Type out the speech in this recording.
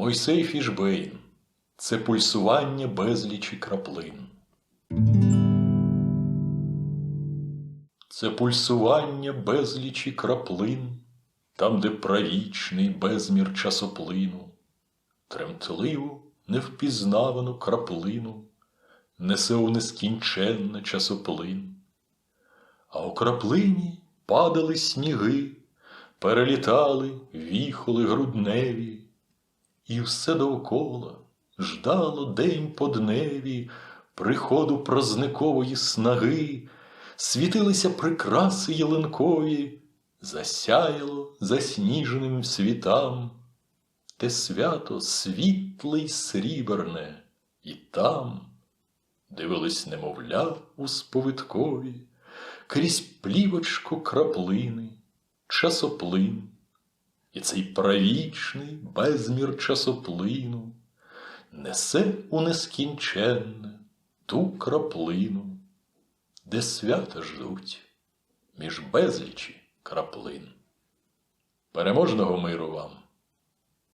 Мойсей Фішбейн це пульсування безлічі краплин. Це пульсування безлічі краплин, там, де правічний безмір часоплину, тремтливу, невпізнавану краплину несе у нескінченне часоплин. А у краплині падали сніги, перелітали віхоли грудневі, і все довкола ждало день по дневі приходу празникової снаги, світилися прикраси ялинкові, засяяло засніженим світам, те свято світле й сріберне, і там дивились немовля у сповиткові, крізь плівочку краплини, часоплин, і цей правічний безмір часоплину несе у нескінченне ту краплину, де свята ждуть між безлічі краплин. Переможного миру вам!